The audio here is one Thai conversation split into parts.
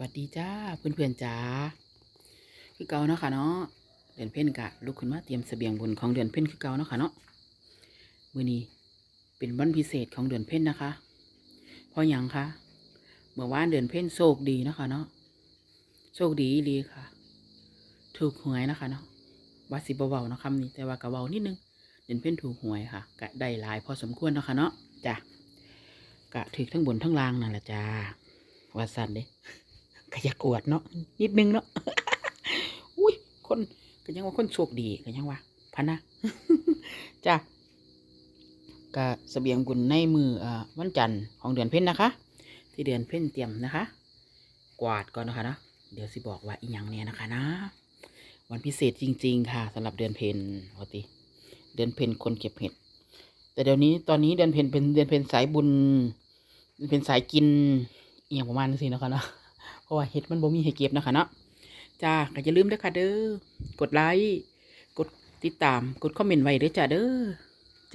วัสดีจ้าเพื่อนๆจ้าคือเก่าเนาะค่ะเนาะเดือนเพ่นกะลุกขึ้นมาเตรียมเสบียงบุญของเดือนเพ่นคือเก่าเนาะค่ะเนาะมื้อนี้เป็นวันพิเศษของเดือนเพ่นนะคะเพราะหยังคะเมื่อวานเดือนเพ่นโชคดีเนาะคะเนาะโชคดีอีหลีค่ะ ถูกหวยนะคะเนาะว่าสิบเบาๆนะคำนี้แต่ว่ากะเบานิดนึงเดือนเพ่นถูกหวยค่ะกะได้หลายพอสมควรเนาะค่ะเนาะจ้ะกะถือทั้งบนทั้งล่างนั่นแหละจ้าว่าสันเด้ ก็อยากอวดเนาะนิดนึงเนาะอุ้ยคนก็ยังว่าคนโชคดีก็ยังว่าพันนะจ้ะก็เสบียงบุญในมืออ่อวันจันทร์ของเดือนเพ็ญนะคะ ที่เดือนเพ็ญเตรียมนะคะ กวาดก่อนนะคะนะเดี๋ยวสิบอกว่าอีหยังเนี่ยนะคะนะ วันพิเศษจริง ๆ ค่ะสำหรับเดือนเพ็ญปกติเดือนเพ็ญคนเก็บเห็ด แต่เดี๋ยวนี้ตอนนี้เดือนเพ็ญเป็นเดือนเพ็ญสายบุญเดือนสายกินอย่างประมาณนี้สินะคะเนาะ เพราะว่าเห็ดมันบ่มีให้เก็บนะคะเนาะจ้าก็อย่าลืมเด้อค่ะเด้อกดไลค์กดติดตามกดคอมเมนต์ไว้เด้อจ้าเด้อ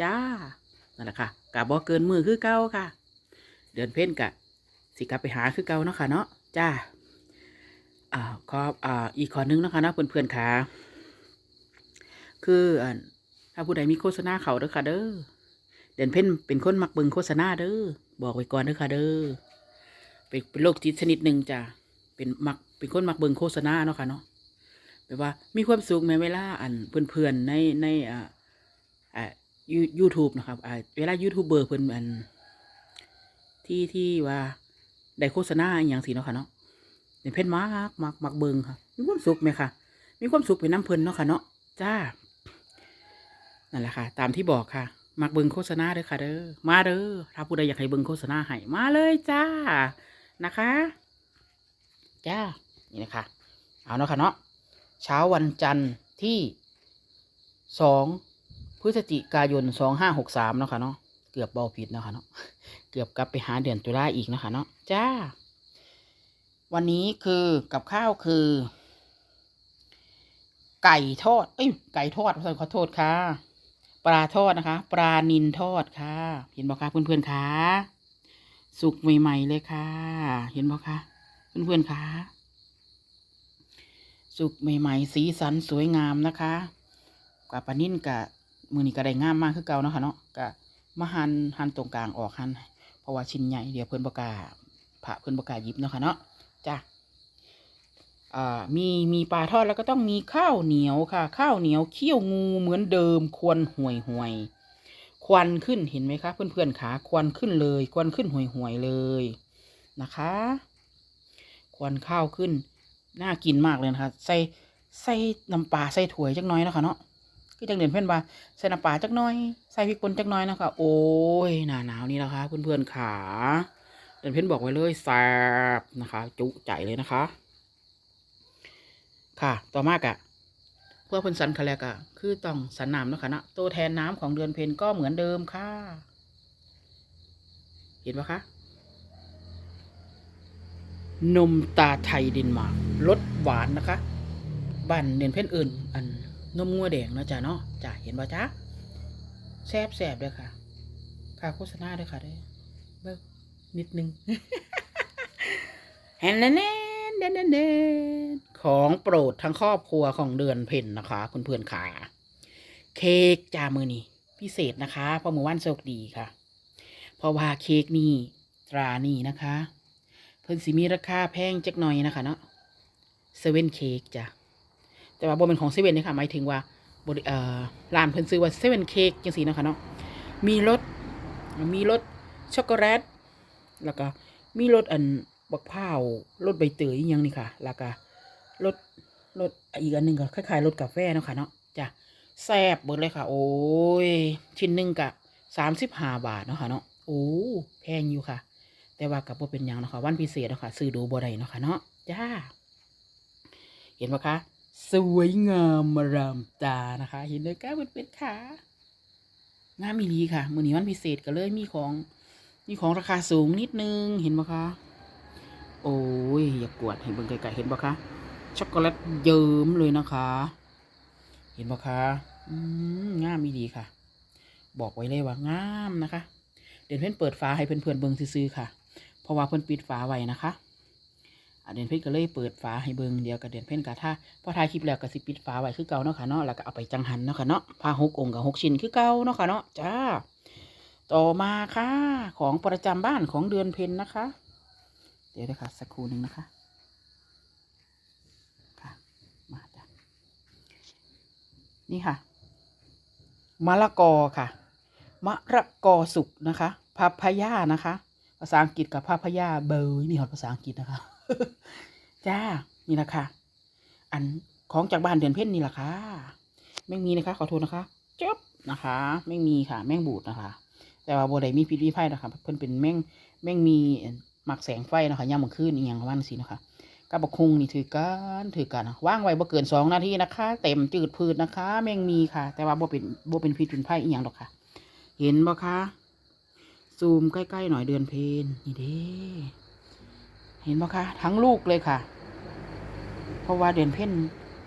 จ้านั่นแหละค่ะกะบ่เกินมือคือเก่าค่ะ เดือนเพ่นกะสิกลับไปหาคือเก่าเนาะค่ะเนาะจ้าอ่าขออ่าอีกข้อนึงนะคะนาะเพื่อนๆค่ะคืออ่าถ้าผู้ใดมีโฆษณาเขาเด้อค่ะเด้อเดือนเพ่นเป็นคนมักเบิ่งโฆษณาเด้อบอกไว้ก่อนเด้อค่ะเด้อ เป็นเป็นโรคจิตชนิดหนึ่งจ้ะเป็นมักเป็นคนมักเบิงโฆษณาเนาะค่ะเนาะแปลว่ามีความสุขในเวลาอันเพื่อนๆในในอ่าอ่ายูยูทูบนะครับอ่าเวลายูทูบเบอร์เพิ่อนอัน ที่ที่ว่าได้โฆษณาอย่างสิเนาะค่ะเนาะในเพ่นมักมักมักเบิงค่ะ มีความสุขไหมค่ะ มีความสุขเป็นน้ำเพิ่นเนาะค่ะเนาะจ้านั่นแหละค่ะ ตามที่บอกค่ะ มักเบิงโฆษณาเด้อค่ะเด้อมาเด้อถ้าผู้ใดอยากให้เบิงโฆษณาให้มาเลยจ้า นะคะ จ้า นี่นะคะ เอาเนาะค่ะเนาะ เช้าวันจันทร์ที่สองพฤศจิกายนสองห้าหกสามเนาะค่ะเนาะ เกือบเบาผิดเนาะค่ะเนาะ เกือบกลับไปหาเดือนตุลาอีกเนาะค่ะเนาะ จ้า วันนี้คือกับข้าวคือ ไก่ทอด เอ้ย ไก่ทอดขอโทษค่ะ ปลาทอดนะคะ ปลานินทอดค่ะ เห็นบอกคะเพื่อนๆค่ะ สุกใหม่ๆเลยค่ะ เห็นบอกคะเพื่อนๆคะสุกใหม่ๆ สีสันสวยงามนะคะกว่าปลานิ่นกะมือนี้ก็ได้งามมากคือเก่าเนาะค่ะเนาะกะมาหันหันตรงกลางออกหันเพราะว่าชิ้นใหญ่เดี๋ยวเพื่อนบกล้าผ่าเพื่อนบกล้าหยิบเนาะค่ะเนาะจ้ะอ่ามีมีปลาทอดแล้วก็ต้องมีข้าวเหนียวค่ะ ข้าวเหนียวเคี่ยวงูเหมือนเดิมควรห่วยห่วยๆ ควันขึ้นเห็นไหมคะ เพื่อนๆขาควันขึ้นเลย ควันขึ้นห่วยๆเลยนะคะ ควันข้าวขึ้น น่ากินมากเลยนะคะ ใส่ใส่น้ำปลาใส่ถั่วจักน้อยนะคะเนาะก็จังเด่นเพื่อนว่าใส่น้ำปลาจักน้อย ใส่พริกป่นจักน้อยนะคะ โอ้ยหนาหนาวนี่นะคะ เพื่อนๆขาเด่นเพื่อนบอกไว้เลยแซ่บนะคะ จุใจเลยนะคะ ค่ะ ต่อมากอะ เพื่อเพิ่นสันคาแลกอะคือต้องสันน้ำเนาะค่ะเนาะตัวแทนน้ำของเดือนเพ็ญก็เหมือนเดิมค่ะ เห็นปะคะ นมตาไทยเดนมาร์กรสหวานนะคะบ้านเน้นเพนอื่น อันนมงัวแดงนะจ้ะเนาะจ้ะเห็นปะจ๊ะแซบแซบเลยค่ะ ค่าโฆษณาด้วยค่ะด้อเบิกนิดนึงแฮนแน่นแน่น น่นแน่นของโปรดทั้งครอบครัวของเดือนเพ่นนะคะ คุณเพื่อนๆค่ะเค้กจามือนี่พิเศษนะคะเพราะมือวันโชคดีค่ะ เพราะว่าเค้กนี่ตรานี่นะคะ เพิ่นสิมีราคาแพงจักหน่อยนะคะเนาะเซเว่นเค้กจ้ะแต่ว่าบ่เป็นของเซเว่นนี่ค่ะหมายถึงว่าบริเอ่อร้านเพิ่นซื้อว่าเซเว่นเค้กจังซี่นะคะเนาะมีรสมีรสช็อกโกแลตแล้วก็มีรสอัน บักพร้าวรสใบเตยยังนี่ค่ะแล้วก็รสรสอีกอันหนึ่งก็คล้ายๆรสกาแฟเนาะค่ะเนาะจ้ะแซ่บเบิดเลยค่ะ โอ้ย ชิ้นหนึ่งกะสามสิบห้าบาทเนาะค่ะเนาะโอ้แพงอยู่ค่ะ แต่ว่ากับว่าเป็นยังเนาะค่ะวันพิเศษเนาะค่ะซื้อดูบ่ได้เนาะค่ะเนาะจ้า เห็นปะคะสวยงามมารามตานะคะ เห็นเลยก้าเป็นเป็ดขางามมีดีค่ะ มือนี้วันพิเศษก็เลยมีของมีของราคาสูงนิดนึงเห็นปะคะ โอ้ยอย่ากวดให้เบิ่งไกลๆเห็นปะคะช็อกโกแลตเยิ้มเลยนะคะ เห็นปะคะอืมงามดีค่ะ บอกไว้เลยว่างามนะคะ เดี๋ยวเพื่อนเปิดฝาให้เพื่อนๆเบิ่งซื้อๆค่ะ เพราะว่าเพื่อนปิดฝาไว้นะคะเดือนเพ่นก็เลยเปิดฝาให้เบิ่งเดียวกับเดือนเพ่นก็ถ้าพอถ่ายคลิปแล้วก็สิปิดฝาไว้คือเก่าเนาะค่ะเนาะแล้วก็เอาไปจังหันเนาะค่ะเนาะผ้าหกองค์กับหกชิ้นคือเก่าเนาะค่ะเนาะจ้า ต่อมาค่ะ ของประจำบ้านของเดือนเพ็ญนะคะ เดี๋ยวนะคะสักครู่หนึ่งนะคะค่ะมาจ้ะนี่ค่ะมะละกอค่ะมะระกอสุกนะคะพาพยานะคะ ภาษาอังกฤษกับพาพยาเบอร์มีหอดภาษาอังกฤษนะคะ จ้านี่แหละคะ อันของจากบ้านเดือนเพ็ญนี่แหละค่ะแม่มีนะคะ ขอโทษนะคะจบนะคะแม่มีค่ะ แม่งบูดนะคะ แต่ว่าโบได้มีพิษวิภัยนะคะ เพิ่นเป็นแม่งแม่งมี มักแสงไฟนะคะย่ามกลางคืนอีหยังวันสินะคะกับบกคุงนี่ถือกันถือกันว่างไว้บ่เกินสองนาทีนะคะ เต็มจืดพืชนะคะ แมงมีค่ะ แต่ว่าบ่เป็นบ่เป็นพิษเป็นภัยอีหยังดอกค่ะ เห็นบ่คะซูมใกล้ๆหน่อยเดือนเพนนี่เด้เห็นบ่คะทั้งลูกเลยค่ะ เพราะว่าเดือนเพน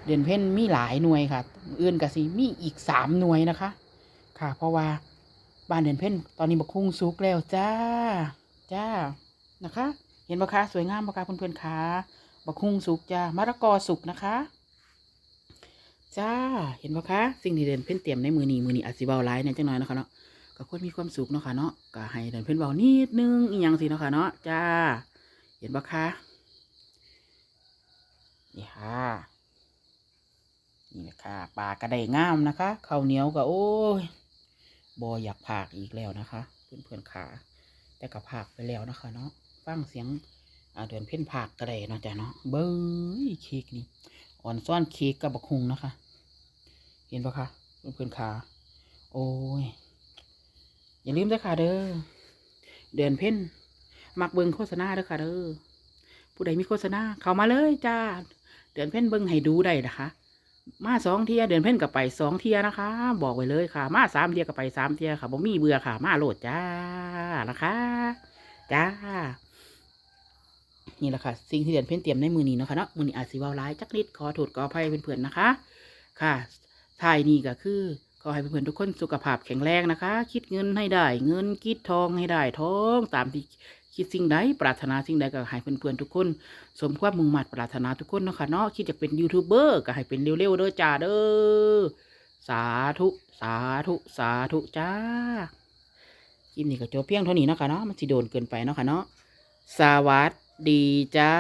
เดือนเพนมีหลายหน่วยค่ะ อื่นก็สิมีอีกสามหน่วยนะคะ ค่ะ เพราะว่าบ้านเดือนเพนตอนนี้บักคุ้งสุกแล้วจ้า จ้า นะคะ เห็นปะคะสวยงามปะคะเพื่อนๆคะบักคุ้งสุกจ้ามะละกอสุกนะคะ จ้าเห็นปะคะ สิ่งที่เดือนเพ่นเตรียมในมือนี้มือนี้อาจสิเบาหลายเนี่ยจังหน่อยนะคะเนาะก็ควรมีความสุขเนาะค่ะเนาะก็ให้เดือนเพ่นเบานิดนึงอีกอย่างสิเนาะค่ะเนาะจ้า เห็นปะคะนี่ค่ะนี่แหละคะปลากระไดงามนะคะข้าวเหนียวก็โอ้ยบออยากผากอีกแล้วนะคะ เพื่อนเพื่อนๆขาแต่ก็ผากไปแล้วนะคะเนาะ ฟังเสียงเดือนเพ่นผากกระไดเนาะจ้ะเนาะเบ้ยเค้กนี่อ่อนซ่อนเค้กกับบักฮุงนะคะ เห็นปะคะเพื่อนเพื่อนๆขาโอ้ย อย่าลืมด้วยค่ะเด้อเดือนเพ่นมักเบิงโฆษณาด้อค่ะเด้อผู้ใดมีโฆษณาเข้ามาเลยจ้าเดือนเพ่นเบิงให้ดูได้นะคะ มาสองเทียเดือนเพ่นกับไปสองเทียนะคะ บอกไว้เลยค่ะ มาสามเทียกับไปสามเทียค่ะบ่มีเบื่อค่ะ มาโหลดจ้านะคะ จ้า นี่แหละค่ะ สิ่งที่เดือนเพ่นเตรียมในมือนี้เนาะค่ะเนาะมือนี้อาจสิเว้าร้ายจักนิดขอโทษขออภัยเพื่อนๆนะคะ ค่ะท้ายนี้ก็คือขอให้เพื่อนๆทุกคนสุขภาพแข็งแรงนะคะ คิดเงินให้ได้ เงินคิดทองให้ได้ทองตามที่คิดสิ่งใดปรารถนาสิ่งใดก็ให้เพื่อนๆทุกคน สมความมุ่งมั่นปรารถนาทุกคนเนาะค่ะเนาะคิดจะเป็นยูทูบเบอร์ก็ให้เป็นเร็วๆเด้อจ้าเด้อสาธุสาธุสาธุจ้าคลิปนี้ก็จบเพียงเท่านี้เนาะค่ะเนาะมันสิโดนเกินไปเนาะค่ะเนาะสวัสดี ดีจ้า